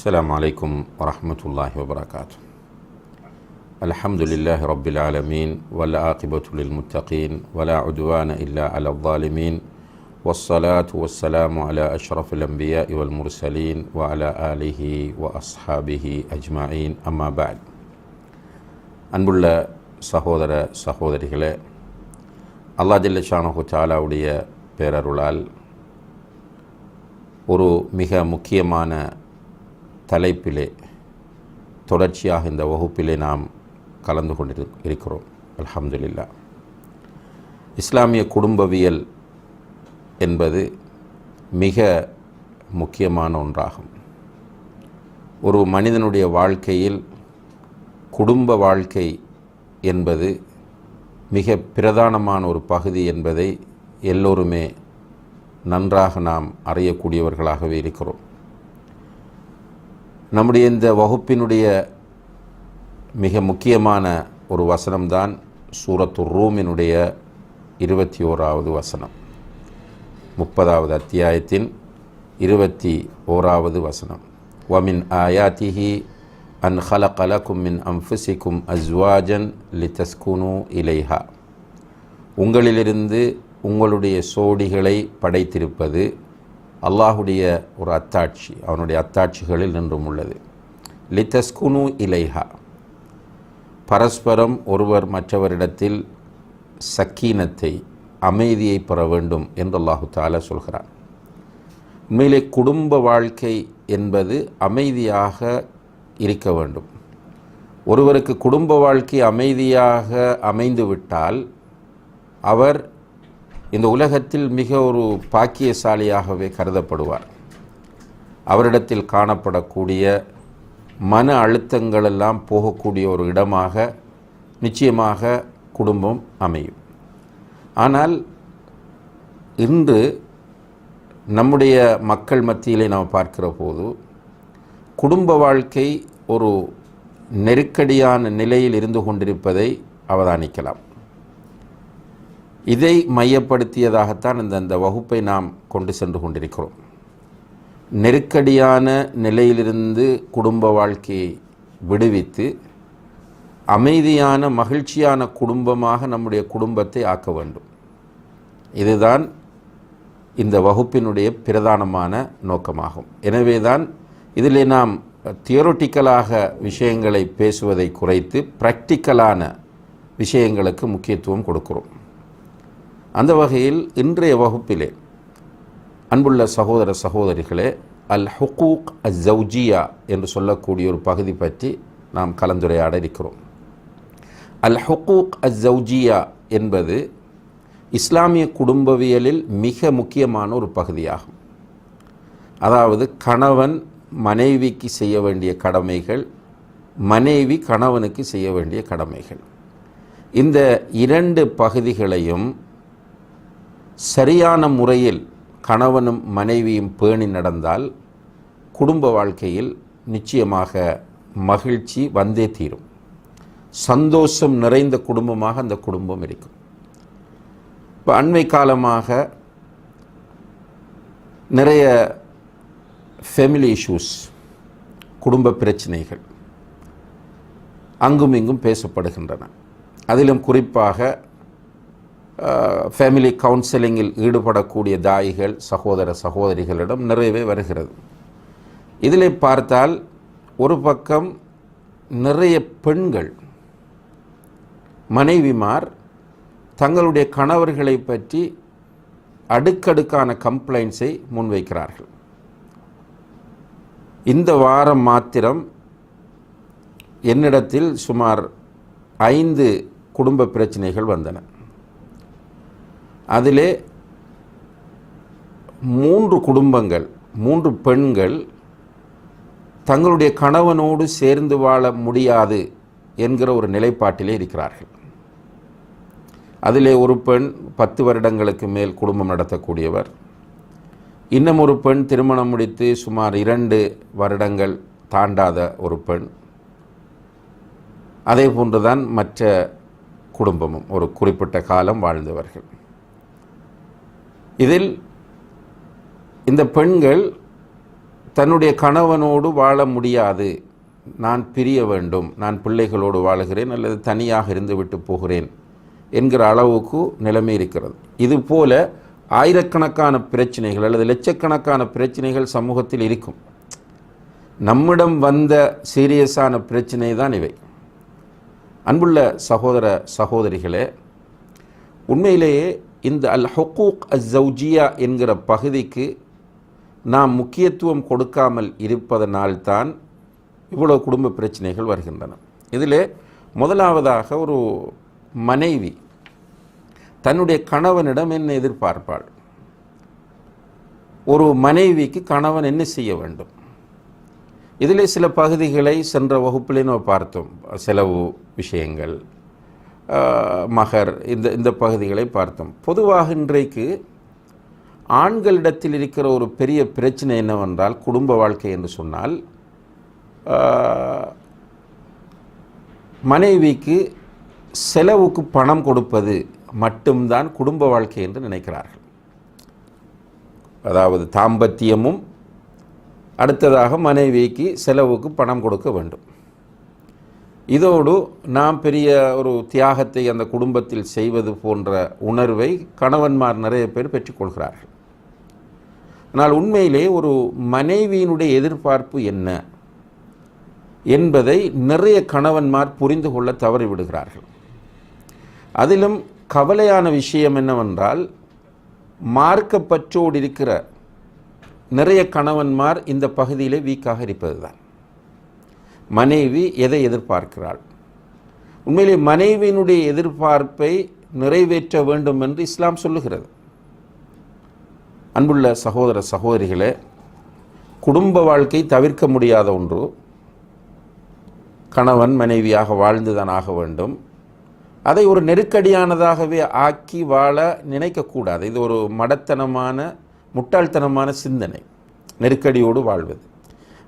السلام عليكم ورحمة الله وبركاته الحمد لله رب العالمين والعاقبة للمتقين ولا عدوان إلا على الظالمين والصلاة والسلام على أشرف الأنبياء والمرسلين وعلى آله وأصحابه أجمعين أما بعد அன்புள்ள சகோதர சகோதரிகளே அல்லா ஜல்லஷானு தாலாவுடைய பேரருளால் ஒரு மிக முக்கியமான தலைப்பிலே தொடர்ச்சியாக இந்த வகுப்பிலே நாம் கலந்து கொண்டு இருக்கிறோம். அலமதுல்லா இஸ்லாமிய குடும்பவியல் என்பது மிக முக்கியமான ஒன்றாகும். ஒரு மனிதனுடைய வாழ்க்கையில் குடும்ப வாழ்க்கை என்பது மிக பிரதானமான ஒரு பகுதி என்பதை எல்லோருமே நன்றாக நாம் அறியக்கூடியவர்களாகவே இருக்கிறோம். நம்முடைய இந்த வகுப்பினுடைய மிக முக்கியமான ஒரு வசனம்தான் சூரத்து ரூமினுடைய இருபத்தி ஓராவது வசனம். முப்பதாவது அத்தியாயத்தின் இருபத்தி ஓராவது வசனம். வமின் ஆயாத்திஹி அன் ஹலகலக்கும் மின் அம்ஃபுசிக்கும் அஸ்வாஜன் லித்தஸ்குனு இலைஹா. உங்களிலிருந்து உங்களுடைய சோடிகளை படைத்திருப்பது அல்லாஹுடைய ஒரு அத்தாட்சி அவனுடைய அத்தாட்சிகளில் நின்றும் உள்ளது. லித்தஸ்குனு இலைஹா. பரஸ்பரம் ஒருவர் மற்றவரிடத்தில் சக்கீனத்தை அமைதியை பெற வேண்டும் என்று அல்லாஹு தாலா சொல்கிறான். உண்மையிலே குடும்ப வாழ்க்கை என்பது அமைதியாக இருக்க வேண்டும். ஒருவருக்கு குடும்ப வாழ்க்கை அமைதியாக அமைந்துவிட்டால் அவர் இந்த உலகத்தில் மிக ஒரு பாக்கியசாலியாகவே கருதப்படுவார். அவரிடத்தில் காணப்படக்கூடிய மன அழுத்தங்களெல்லாம் போகக்கூடிய ஒரு இடமாக நிச்சயமாக குடும்பம் அமையும். ஆனால் இன்று நம்முடைய மக்கள் மத்தியிலே நாம் பார்க்கிற போது குடும்ப வாழ்க்கை ஒரு நெருக்கடியான நிலையில் இருந்து கொண்டிருப்பதை அவதானிக்கலாம். இதை மையப்படுத்தியதாகத்தான் இந்த அந்த வகுப்பை நாம் கொண்டு சென்று கொண்டிருக்கிறோம். நெருக்கடியான நிலையிலிருந்து குடும்ப வாழ்க்கையை விடுவித்து அமைதியான மகிழ்ச்சியான குடும்பமாக நம்முடைய குடும்பத்தை ஆக்க வேண்டும். இதுதான் இந்த வகுப்பினுடைய பிரதானமான நோக்கமாகும். எனவே தான் இதில் நாம் தியோரட்டிக்கலாக விஷயங்களை பேசுவதை குறைத்து ப்ராக்டிக்கலான விஷயங்களுக்கு முக்கியத்துவம் கொடுக்கிறோம். அந்த வகையில் இன்றைய வகுப்பிலே அன்புள்ள சகோதர சகோதரிகளே அல் ஹுக்கூக் அஸ் ஜவுஜியா என்று சொல்லக்கூடிய ஒரு பகுதி பற்றி நாம் கலந்துரையாட இருக்கிறோம். அல் ஹுக்கூக் அஸ் ஜவுஜியா என்பது இஸ்லாமிய குடும்பவியலில் மிக முக்கியமான ஒரு பகுதியாகும். அதாவது கணவன் மனைவிக்கு செய்ய வேண்டிய கடமைகள் மனைவி கணவனுக்கு செய்ய வேண்டிய கடமைகள். இந்த இரண்டு பகுதிகளையும் சரியான முறையில் கணவனும் மனைவியும் பேணி நடந்தால் குடும்ப வாழ்க்கையில் நிச்சயமாக மகிழ்ச்சி வந்தே தீரும். சந்தோஷம் நிறைந்த குடும்பமாக அந்த குடும்பம் இருக்கும். இப்போ அண்மை காலமாக நிறைய ஃபெமிலி இஷ்யூஸ் குடும்ப பிரச்சனைகள் அங்கும் இங்கும் பேசப்படுகின்றன. அதிலும் குறிப்பாக ஃபேமிலி கவுன்சிலிங்கில் ஈடுபடக்கூடிய தாயிகள் சகோதர சகோதரிகளிடம் நிறையவே வருகிறது. இதில் பார்த்தால் ஒரு பக்கம் நிறைய பெண்கள் மனைவிமார் தங்களுடைய கணவர்களை பற்றி அடுக்கடுக்கான கம்ப்ளைண்ட்ஸை முன்வைக்கிறார்கள். இந்த வாரம் மாத்திரம் என்னிடத்தில் சுமார் ஐந்து குடும்ப பிரச்சனைகள் வந்தன. அதிலே மூன்று குடும்பங்கள் மூன்று பெண்கள் தங்களுடைய கணவனோடு சேர்ந்து வாழ முடியாது என்கிற ஒரு நிலைப்பாட்டிலே இருக்கிறார்கள். அதிலே ஒரு பெண் பத்து வருடங்களுக்கு மேல் குடும்பம் நடத்தக்கூடியவர். இன்னும் ஒரு பெண் திருமணம் முடித்து சுமார் இரண்டு வருடங்கள் தாண்டாத ஒரு பெண். அதே போன்றுதான் மற்ற குடும்பமும் ஒரு குறிப்பிட்ட காலம் வாழ்ந்தவர்கள். இதில் இந்த பெண்கள் தன்னுடைய கணவனோடு வாழ முடியாது. நான் பிரிய வேண்டும். நான் பிள்ளைகளோடு வாழுகிறேன் அல்லது தனியாக இருந்து விட்டு போகிறேன் என்கிற அளவுக்கு நிலைமை இருக்கிறது. இதுபோல ஆயிரக்கணக்கான பிரச்சனைகள் அல்லது லட்சக்கணக்கான பிரச்சனைகள் சமூகத்தில் இருக்கும். நம்மிடம் வந்த சீரியஸான பிரச்சனை தான் இவை. அன்புள்ள சகோதர சகோதரிகளே உண்மையிலேயே இந்த அல் ஹொக்கூக் அஸ் ஜவுஜியா என்கிற பகுதிக்கு நாம் முக்கியத்துவம் கொடுக்காமல் இருப்பதனால்தான் இவ்வளோ குடும்ப பிரச்சனைகள் வருகின்றன. இதில் முதலாவதாக ஒரு மனைவி தன்னுடைய கணவனிடம் என்ன எதிர்பார்ப்பாள்? ஒரு மனைவிக்கு கணவன் என்ன செய்ய வேண்டும்? இதில் சில பகுதிகளை சென்ற வகுப்பிலே நம்ம பார்த்தோம். செலவு விஷயங்கள் மகர் இந்த இந்த பகுதிகளை பார்த்தோம். பொதுவாக இன்றைக்கு ஆண்களிடத்தில் இருக்கிற ஒரு பெரிய பிரச்சனை என்னவென்றால் குடும்ப வாழ்க்கை என்று சொன்னால் மனைவிக்கு செலவுக்கு பணம் கொடுப்பது மட்டும்தான் குடும்ப வாழ்க்கை என்று நினைக்கிறார்கள். அதாவது தாம்பத்தியமும் அடுத்ததாக மனைவிக்கு செலவுக்கு பணம் கொடுக்க வேண்டும். இதோடு நாம் பெரிய ஒரு தியாகத்தை அந்த குடும்பத்தில் செய்வது போன்ற உணர்வை கணவன்மார் நிறைய பேர் பெற்றுக்கொள்கிறார்கள். ஆனால் உண்மையிலே ஒரு மனைவியினுடைய எதிர்பார்ப்பு என்ன என்பதை நிறைய கணவன்மார் புரிந்து கொள்ள தவறிவிடுகிறார்கள் அதிலும் கவலையான விஷயம் என்னவென்றால் மார்க்கப்பற்றோடு இருக்கிற நிறைய கணவன்மார் இந்த பகுதியிலே வீக்காக இருப்பது தான் மனைவி எதை எதிர்பார்க்கிறாள்? உண்மையிலே மனைவியினுடைய எதிர்பார்ப்பை நிறைவேற்ற வேண்டும் என்று இஸ்லாம் சொல்லுகிறது. அன்புள்ள சகோதர சகோதரிகளே குடும்ப வாழ்க்கை தவிர்க்க முடியாத ஒன்று. கணவன் மனைவியாக வாழ்ந்துதான் ஆக வேண்டும். அதை ஒரு நெருக்கடியானதாகவே ஆக்கி வாழ நினைக்கக்கூடாது. இது ஒரு மடத்தனமான முட்டாள்தனமான சிந்தனை. நெருக்கடியோடு வாழ்வது.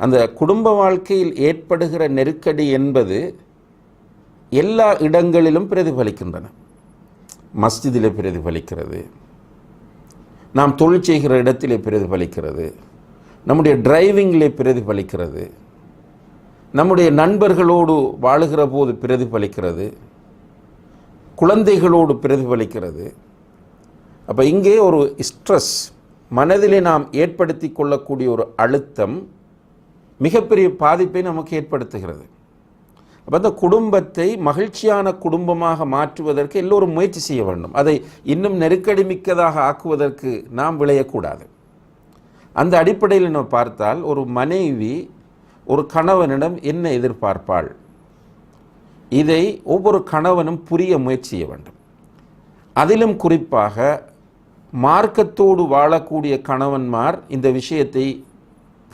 அந்த குடும்ப வாழ்க்கையில் ஏற்படுகிற நெருக்கடி என்பது எல்லா இடங்களிலும் பிரதிபலிக்கின்றன. மஸ்ஜிதில் பிரதிபலிக்கிறது. நாம் தொழில் செய்கிற இடத்திலே பிரதிபலிக்கிறது. நம்முடைய டிரைவிங்கிலே பிரதிபலிக்கிறது. நம்முடைய நண்பர்களோடு வாழுகிற போது பிரதிபலிக்கிறது. குழந்தைகளோடு பிரதிபலிக்கிறது. அப்போ இங்கே ஒரு ஸ்ட்ரெஸ் மனதிலே நாம் ஏற்படுத்தி கொள்ளக்கூடிய ஒரு அழுத்தம் மிகப்பெரிய பாதிப்பை நமக்கு ஏற்படுத்துகிறது. அப்போ அந்த குடும்பத்தை மகிழ்ச்சியான குடும்பமாக மாற்றுவதற்கு எல்லோரும் முயற்சி செய்ய வேண்டும். அதை இன்னும் நெருக்கடி மிக்கதாக ஆக்குவதற்கு நாம் விளையக்கூடாது. அந்த அடிப்படையில் நம்ம பார்த்தால் ஒரு மனைவி ஒரு கணவனிடம் என்ன எதிர்பார்ப்பாள்? இதை ஒவ்வொரு கணவனும் புரிய முயற்சி செய்ய வேண்டும். அதிலும் குறிப்பாக மார்க்கத்தோடு வாழக்கூடிய கணவன்மார் இந்த விஷயத்தை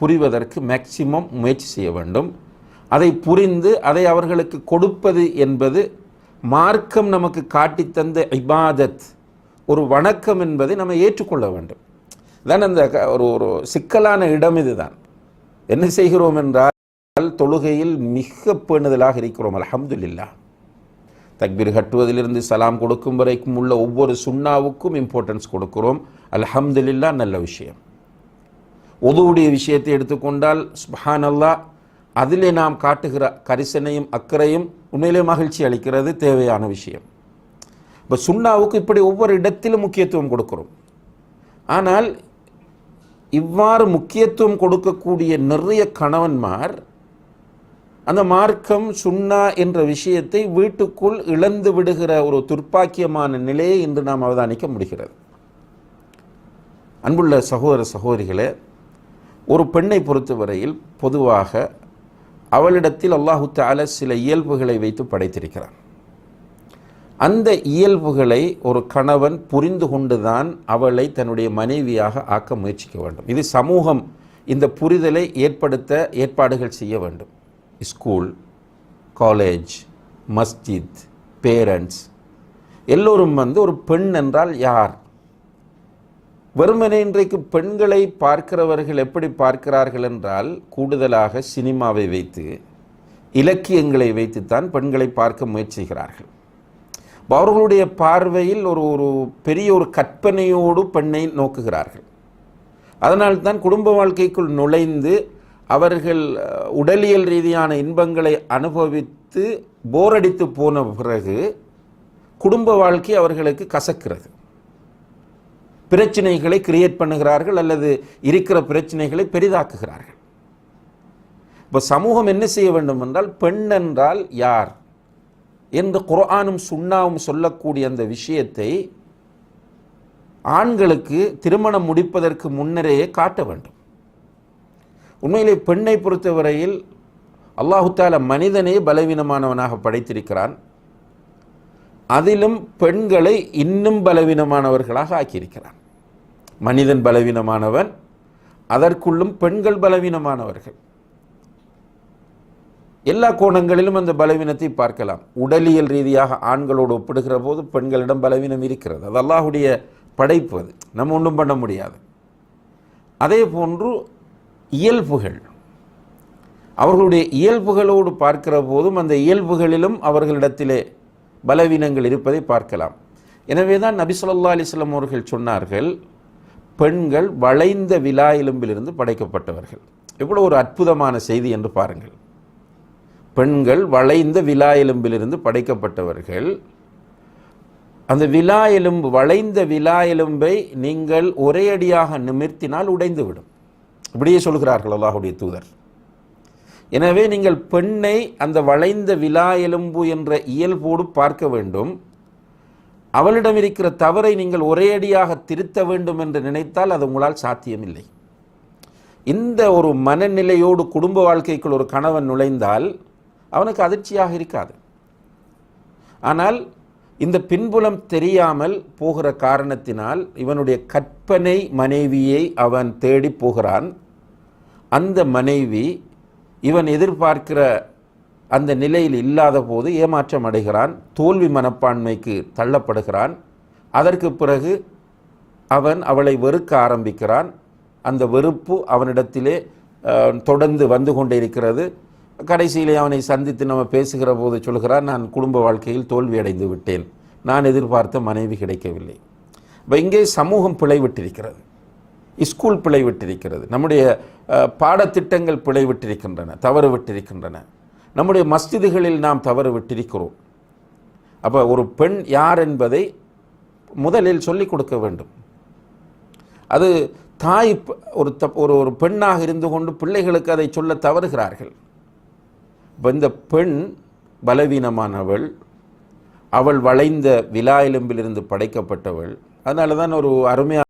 புரிவதற்கு மேக்சிமம் முயற்சி செய்ய வேண்டும். அதை புரிந்து அதை அவர்களுக்கு கொடுப்பது என்பது மார்க்கம் நமக்கு காட்டித் தந்த இபாதத். ஒரு வணக்கம் என்பதை நம்ம ஏற்றுக்கொள்ள வேண்டும். தான் அந்த க- ஒரு ஒரு சிக்கலான இடம் இதுதான். என்ன செய்கிறோம் என்றால் தொழுகையில் மிக பேணுதலாக இருக்கிறோம் அலமதுல்லா தக்பீர் கட்டுவதிலிருந்து சலாம் கொடுக்கும் வரைக்கும் உள்ள ஒவ்வொரு சுண்ணாவுக்கும் இம்பார்ட்டன்ஸ் கொடுக்கிறோம். அல்ஹம்துலில்லா நல்ல விஷயம். உதுவுடைய விஷயத்தை எடுத்துக்கொண்டால் சுப்ஹானல்லாஹ் அதிலே நாம் காட்டுகிற கரிசனையும் அக்கறையும் உண்மையிலே மகிழ்ச்சி அளிக்கிறது தேவையான விஷயம். இப்போ சுண்ணாவுக்கு இப்படி ஒவ்வொரு இடத்திலும் முக்கியத்துவம் கொடுக்கிறோம். ஆனால் இவ்வாறு முக்கியத்துவம் கொடுக்கக்கூடிய நிறைய கணவன்மார் அந்த மார்க்கம் சுண்ணா என்ற விஷயத்தை வீட்டுக்குள் இழந்து விடுகிற ஒரு துர்ப்பாக்கியமான நிலையை இன்று நாம் அவதானிக்க முடிகிறது. அன்புள்ள சகோதர சகோதரிகளே ஒரு பெண்ணை பொறுத்தவரையில் பொதுவாக அவளிடத்தில் அல்லாஹு தால சில இயல்புகளை வைத்து படைத்திருக்கிறான். அந்த இயல்புகளை ஒரு கணவன் புரிந்து கொண்டுதான் அவளை தன்னுடைய மனைவியாக ஆக்க முயற்சிக்க வேண்டும். இது சமூகம் இந்த புரிதலை ஏற்படுத்த ஏற்பாடுகள் செய்ய வேண்டும். ஸ்கூல் காலேஜ் மஸ்ஜித் பேரண்ட்ஸ் எல்லோரும் வந்து ஒரு பெண் என்றால் யார்? வெறுமனே இன்றைக்கு பெண்களை பார்க்கிறவர்கள் எப்படி பார்க்கிறார்கள் என்றால் கூடுதலாக சினிமாவை வைத்து இலக்கியங்களை வைத்துத்தான் பெண்களை பார்க்க முயற்சிக்கிறார்கள். அவர்களுடைய பார்வையில் ஒரு ஒரு பெரிய ஒரு கற்பனையோடு பெண்ணை நோக்குகிறார்கள். அதனால்தான் குடும்ப வாழ்க்கைக்குள் நுழைந்து அவர்கள் உடலியல் ரீதியான இன்பங்களை அனுபவித்து போரடித்து போன பிறகு குடும்ப வாழ்க்கை அவர்களுக்கு கசக்கிறது. பிரச்சனைகளை கிரியேட் பண்ணுகிறார்கள் அல்லது இருக்கிற பிரச்சனைகளை பெரிதாக்குகிறார்கள். இப்போ சமூகம் என்ன செய்ய வேண்டும் என்றால் பெண் என்றால் யார்? என்று குரானும் சுண்ணாவும் சொல்லக்கூடிய அந்த விஷயத்தை ஆண்களுக்கு திருமணம் முடிப்பதற்கு முன்னரேயே காட்ட வேண்டும். உண்மையிலே பெண்ணை பொறுத்தவரையில் அல்லாஹு மனிதனே பலவீனமானவனாக படைத்திருக்கிறான். அதிலும் பெண்களை இன்னும் பலவீனமானவர்களாக ஆக்கியிருக்கிறான். மனிதன் பலவீனமானவன் அதற்குள்ளும் பெண்கள் பலவீனமானவர்கள். எல்லா கோணங்களிலும் அந்த பலவீனத்தை பார்க்கலாம். உடலியல் ரீதியாக ஆண்களோடு ஒப்பிடுகிற போது பெண்களிடம் பலவீனம் இருக்கிறது. அது அல்லாஹுடைய படைப்பு அது. நம்ம ஒன்றும் பண்ண முடியாது. அதே போன்று இயல்புகள். அவர்களுடைய இயல்புகளோடு பார்க்கிற போதும் அந்த இயல்புகளிலும் அவர்களிடத்திலே பலவீனங்கள் இருப்பதை பார்க்கலாம். எனவே தான் நபி ஸல்லல்லாஹு அவர்கள் சொன்னார்கள் பெண்கள் வளைந்த விலா எலும்பிலிருந்து படைக்கப்பட்டவர்கள். எவ்வளோ ஒரு அற்புதமான செய்தி என்று பாருங்கள். பெண்கள் வளைந்த விலா எலும்பிலிருந்து படைக்கப்பட்டவர்கள். அந்த விலா எலும்பு வளைந்த விலா எலும்பை நீங்கள் ஒரே அடியாக நிமிர்த்தினால் உடைந்துவிடும். இப்படியே சொல்கிறார்கள் அல்லாஹுடைய தூதர். எனவே நீங்கள் பெண்ணை அந்த வளைந்த விலா எலும்பு என்ற இயல்போடு பார்க்க வேண்டும். அவளிடம் இருக்கிற தவறை நீங்கள் ஒரேடியாக திருத்த வேண்டும் என்று நினைத்தால் அது உங்களால் சாத்தியமில்லை. இந்த ஒரு மனநிலையோடு குடும்ப வாழ்க்கைக்குள் ஒரு கணவன் நுழைந்தால் அவனுக்கு அதிர்ச்சியாக இருக்காது. ஆனால் இந்த பின்புலம் தெரியாமல் போகிற காரணத்தினால் இவனுடைய கற்பனை மனைவியை அவன் தேடி போகிறான். அந்த மனைவி இவன் எதிர்பார்க்கிற அந்த நிலையில் இல்லாத போது ஏமாற்றம் அடைகிறான் தோல்வி மனப்பான்மைக்கு தள்ளப்படுகிறான். அதற்கு பிறகு அவன் அவளை வெறுக்க ஆரம்பிக்கிறான். அந்த வெறுப்பு அவனிடத்திலே தொடர்ந்து வந்து கொண்டே இருக்கிறது கடைசியிலே அவனை சந்தித்து நம்ம பேசுகிற போது சொல்கிறான் நான் குடும்ப வாழ்க்கையில் தோல்வி அடைந்து விட்டேன். நான் எதிர்பார்த்த மனைவி கிடைக்கவில்லை. இப்போ இங்கே சமூகம் பிழைவிட்டிருக்கிறது ஸ்கூல் பிழைவிட்டிருக்கிறது. நம்முடைய பாடத்திட்டங்கள் பிழைவிட்டிருக்கின்றன தவறு விட்டிருக்கின்றன நம்முடைய மஸ்ஜிதுகளில் நாம் தவறு விட்டிருக்கிறோம் அப்போ ஒரு பெண் யார் என்பதை முதலில் சொல்லிக் கொடுக்க வேண்டும். அது தாய் ஒரு த ஒரு ஒரு பெண்ணாக இருந்து கொண்டு பிள்ளைகளுக்கு அதை சொல்ல தவறுகிறார்கள். இப்போ இந்த பெண் பலவீனமானவள் அவள் வளைந்த விலா எலும்பிலிருந்து படைக்கப்பட்டவள். அதனால தான் ஒரு அருமையான